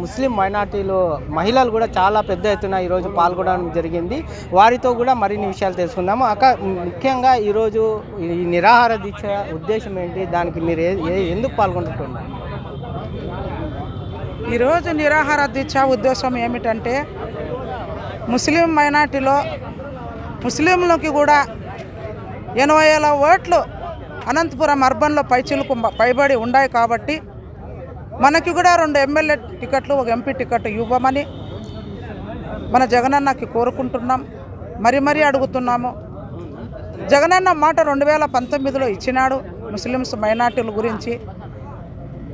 ముస్లిం మైనార్టీలో మహిళలు కూడా చాలా పెద్ద ఎత్తున ఈరోజు పాల్గొనడం జరిగింది. వారితో కూడా మరిన్ని విషయాలు తెలుసుకుందాము. అక్క ముఖ్యంగా ఈరోజు ఈ నిరాహార దీక్ష ఉద్దేశం ఏంటి? దానికి మీరు ఎందుకు పాల్గొంటున్నారు? ఈరోజు నిరాహార దీక్ష ఉద్దేశం ఏమిటంటే ముస్లిం మైనార్టీలో ముస్లింలకి కూడా ఎనభై వేల ఓట్లు అనంతపురం అర్బన్లో పైచిలుకు పైబడి ఉన్నాయి కాబట్టి మనకి కూడా రెండు ఎమ్మెల్యే టికెట్లు ఒక ఎంపీ టికెట్ ఇవ్వమని మన జగనన్నకి కోరుకుంటున్నాం. మరి మరీ అడుగుతున్నాము. జగనన్న మాట రెండు వేల పంతొమ్మిదిలో ఇచ్చినాడు ముస్లిమ్స్ మైనార్టీల గురించి.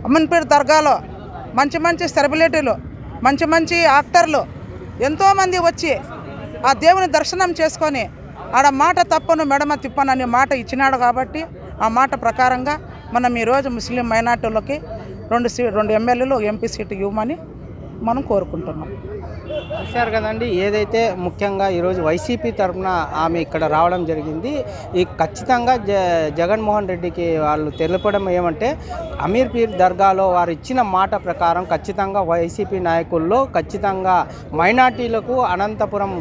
అమ్మన్పేట దర్గాలో మంచి మంచి సెలబ్రిటీలు మంచి మంచి యాక్టర్లు ఎంతోమంది వచ్చి ఆ దేవుని దర్శనం చేసుకొని ఆడ మాట తప్పను మెడమ తిప్పను అనే మాట ఇచ్చినాడు కాబట్టి ఆ మాట ప్రకారంగా మనం ఈరోజు ముస్లిం మైనార్టీలకి రెండు సీ రెండు ఎమ్మెల్యేలు ఎంపీ సీటు ఇవ్వమని మనం కోరుకుంటున్నాం. చూశారు కదండి ఏదైతే ముఖ్యంగా ఈరోజు వైసీపీ తరఫున ఆమె ఇక్కడ రావడం జరిగింది ఈ ఖచ్చితంగా జ జగన్మోహన్ రెడ్డికి వాళ్ళు తెలపడం ఏమంటే అమీర్ పీర్ దర్గాలో వారు ఇచ్చిన మాట ప్రకారం ఖచ్చితంగా వైసీపీ నాయకుల్లో ఖచ్చితంగా మైనార్టీలకు అనంతపురం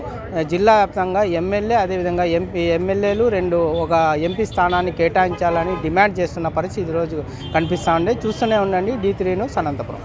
జిల్లా వ్యాప్తంగా ఎమ్మెల్యే అదేవిధంగా ఎంపీ ఎమ్మెల్యేలు రెండు ఒక ఎంపీ స్థానాన్ని కేటాయించాలని డిమాండ్ చేస్తున్న పరిస్థితి ఈరోజు కనిపిస్తూ ఉండే చూస్తూనే ఉండండి డీ త్రీ న్యూస్ అనంతపురం.